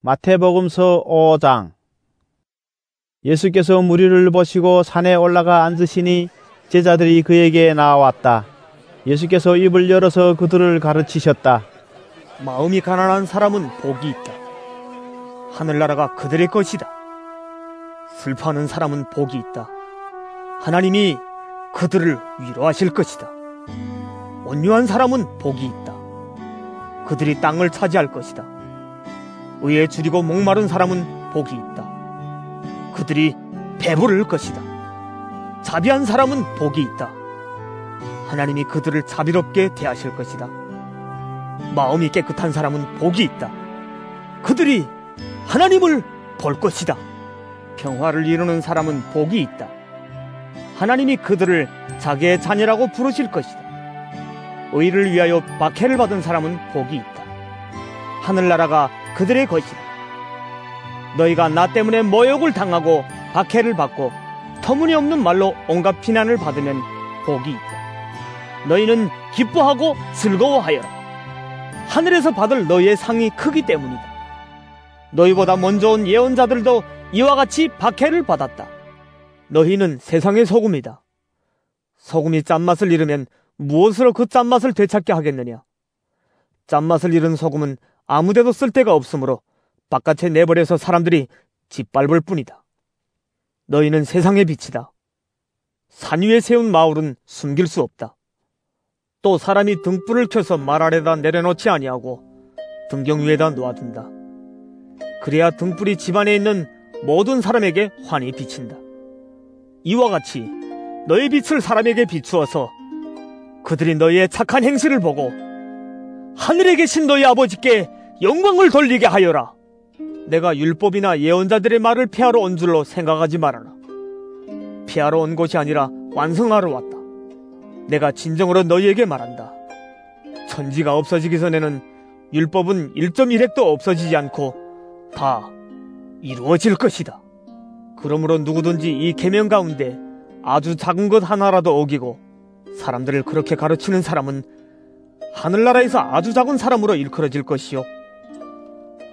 마태복음서 5장 예수께서 무리를 보시고 산에 올라가 앉으시니 제자들이 그에게 나왔다. 예수께서 입을 열어서 그들을 가르치셨다. 마음이 가난한 사람은 복이 있다. 하늘나라가 그들의 것이다. 슬퍼하는 사람은 복이 있다. 하나님이 그들을 위로하실 것이다. 온유한 사람은 복이 있다. 그들이 땅을 차지할 것이다. 의에 줄이고 목마른 사람은 복이 있다. 그들이 배부를 것이다. 자비한 사람은 복이 있다. 하나님이 그들을 자비롭게 대하실 것이다. 마음이 깨끗한 사람은 복이 있다. 그들이 하나님을 볼 것이다. 평화를 이루는 사람은 복이 있다. 하나님이 그들을 자기의 자녀라고 부르실 것이다. 의를 위하여 박해를 받은 사람은 복이 있다. 하늘나라가 그들의 것이다. 너희가 나 때문에 모욕을 당하고 박해를 받고 터무니없는 말로 온갖 비난을 받으면 복이 있다. 너희는 기뻐하고 즐거워하여라. 하늘에서 받을 너희의 상이 크기 때문이다. 너희보다 먼저 온 예언자들도 이와 같이 박해를 받았다. 너희는 세상의 소금이다. 소금이 짠맛을 잃으면 무엇으로 그 짠맛을 되찾게 하겠느냐? 짠맛을 잃은 소금은 아무데도 쓸 데가 없으므로 바깥에 내버려서 사람들이 짓밟을 뿐이다. 너희는 세상의 빛이다. 산 위에 세운 마을은 숨길 수 없다. 또 사람이 등불을 켜서 말 아래다 내려놓지 아니하고 등경 위에다 놓아둔다. 그래야 등불이 집안에 있는 모든 사람에게 환히 비친다. 이와 같이 너희 빛을 사람에게 비추어서 그들이 너희의 착한 행실을 보고 하늘에 계신 너희 아버지께 영광을 돌리게 하여라. 내가 율법이나 예언자들의 말을 폐하러 온 줄로 생각하지 말아라. 폐하러 온 것이 아니라 완성하러 왔다. 내가 진정으로 너희에게 말한다. 천지가 없어지기 전에는 율법은 1.1핵도 없어지지 않고 다 이루어질 것이다. 그러므로 누구든지 이 계명 가운데 아주 작은 것 하나라도 어기고 사람들을 그렇게 가르치는 사람은 하늘나라에서 아주 작은 사람으로 일컬어질 것이요.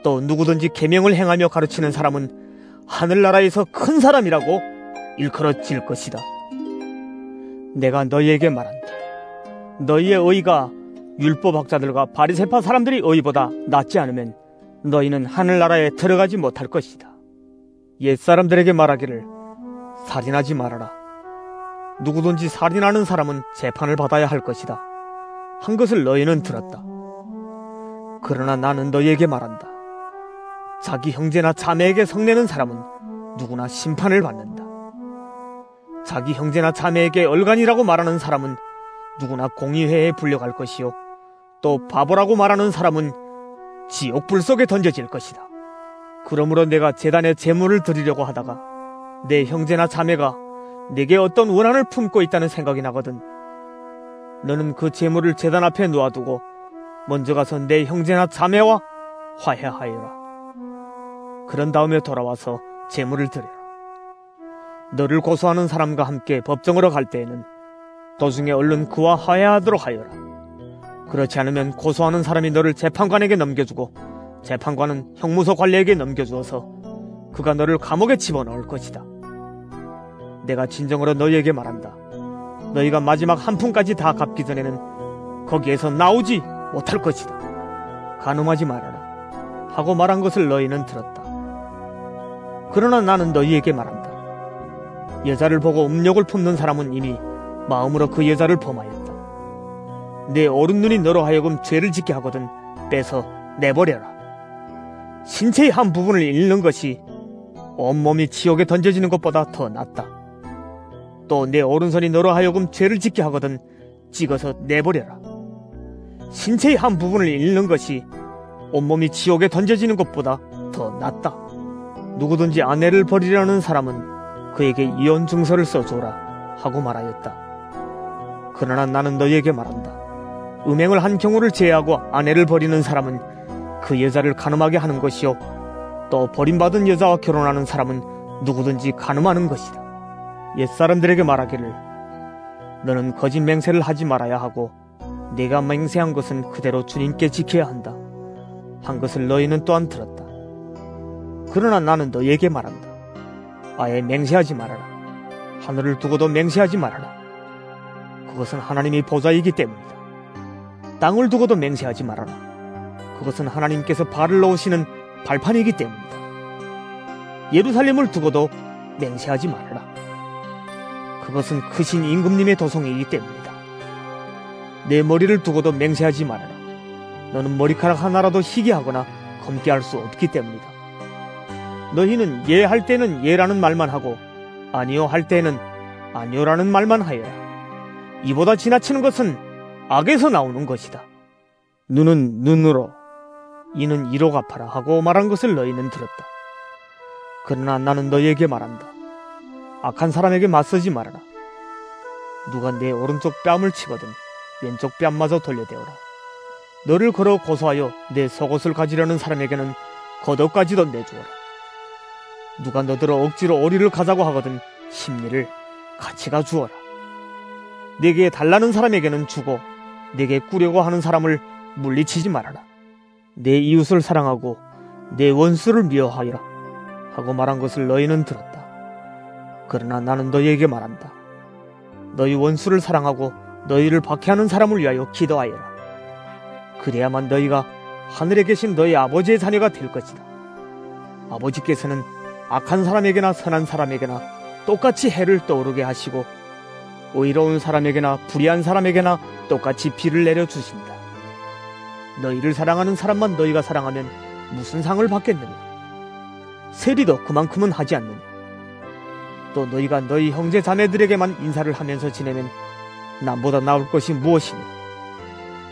또 누구든지 계명을 행하며 가르치는 사람은 하늘나라에서 큰 사람이라고 일컬어질 것이다. 내가 너희에게 말한다. 너희의 의가 율법학자들과 바리세파 사람들이 의보다 낫지 않으면 너희는 하늘나라에 들어가지 못할 것이다. 옛사람들에게 말하기를 살인하지 말아라. 누구든지 살인하는 사람은 재판을 받아야 할 것이다. 한 것을 너희는 들었다. 그러나 나는 너희에게 말한다. 자기 형제나 자매에게 성내는 사람은 누구나 심판을 받는다. 자기 형제나 자매에게 얼간이라고 말하는 사람은 누구나 공의회에 불려갈 것이요. 또 바보라고 말하는 사람은 지옥 불 속에 던져질 것이다. 그러므로 내가 재단에 재물을 드리려고 하다가 내 형제나 자매가 내게 어떤 원한을 품고 있다는 생각이 나거든. 너는 그 재물을 재단 앞에 놓아두고 먼저 가서 내 형제나 자매와 화해하여라. 그런 다음에 돌아와서 재물을 드려라. 너를 고소하는 사람과 함께 법정으로 갈 때에는 도중에 얼른 그와 화해하도록 하여라. 그렇지 않으면 고소하는 사람이 너를 재판관에게 넘겨주고 재판관은 형무소 관리에게 넘겨주어서 그가 너를 감옥에 집어넣을 것이다. 내가 진정으로 너희에게 말한다. 너희가 마지막 한 푼까지 다 갚기 전에는 거기에서 나오지 못할 것이다. 가늠하지 말아라. 하고 말한 것을 너희는 들었다. 그러나 나는 너희에게 말한다. 여자를 보고 음욕을 품는 사람은 이미 마음으로 그 여자를 범하였다. 내 오른 눈이 너로 하여금 죄를 짓게 하거든 빼서 내버려라. 신체의 한 부분을 잃는 것이 온몸이 지옥에 던져지는 것보다 더 낫다. 또 내 오른손이 너로 하여금 죄를 짓게 하거든 찍어서 내버려라. 신체의 한 부분을 잃는 것이 온몸이 지옥에 던져지는 것보다 더 낫다. 누구든지 아내를 버리려는 사람은 그에게 이혼 증서를 써줘라 하고 말하였다. 그러나 나는 너희에게 말한다. 음행을 한 경우를 제외하고 아내를 버리는 사람은 그 여자를 가늠하게 하는 것이요. 또 버림받은 여자와 결혼하는 사람은 누구든지 가늠하는 것이다. 옛사람들에게 말하기를 너는 거짓 맹세를 하지 말아야 하고 내가 맹세한 것은 그대로 주님께 지켜야 한다. 한 것을 너희는 또한 들었다. 그러나 나는 너에게 말한다. 아예 맹세하지 말아라. 하늘을 두고도 맹세하지 말아라. 그것은 하나님이 보좌이기 때문이다. 땅을 두고도 맹세하지 말아라. 그것은 하나님께서 발을 놓으시는 발판이기 때문이다. 예루살렘을 두고도 맹세하지 말아라. 그것은 크신 임금님의 도성이기 때문이다. 내 머리를 두고도 맹세하지 말아라. 너는 머리카락 하나라도 희게 하거나 검게 할 수 없기 때문이다. 너희는 예 할 때는 예라는 말만 하고 아니요 할 때는 아니요라는 말만 하여라. 이보다 지나치는 것은 악에서 나오는 것이다. 눈은 눈으로, 이는 이로 갚아라 하고 말한 것을 너희는 들었다. 그러나 나는 너희에게 말한다. 악한 사람에게 맞서지 말아라. 누가 내 오른쪽 뺨을 치거든 왼쪽 뺨마저 돌려대어라. 너를 걸어 고소하여 내 속옷을 가지려는 사람에게는 겉옷까지도 내주어라. 누가 너더러 억지로 오리를 가자고 하거든 심리를 같이 가주어라. 내게 달라는 사람에게는 주고 내게 꾸려고 하는 사람을 물리치지 말아라. 내 이웃을 사랑하고 내 원수를 미워하여라. 하고 말한 것을 너희는 들었다. 그러나 나는 너희에게 말한다. 너희 원수를 사랑하고 너희를 박해하는 사람을 위하여 기도하여라. 그래야만 너희가 하늘에 계신 너희 아버지의 자녀가 될 것이다. 아버지께서는 악한 사람에게나 선한 사람에게나 똑같이 해를 떠오르게 하시고 의로운 사람에게나 불의한 사람에게나 똑같이 비를 내려 주신다. 너희를 사랑하는 사람만 너희가 사랑하면 무슨 상을 받겠느냐? 세리도 그만큼은 하지 않느냐? 또 너희가 너희 형제 자매들에게만 인사를 하면서 지내면 남보다 나을 것이 무엇이냐?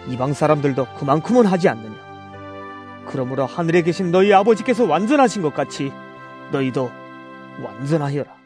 이방 사람들도 그만큼은 하지 않느냐? 그러므로 하늘에 계신 너희 아버지께서 완전하신 것 같이 너희도 완전하여라.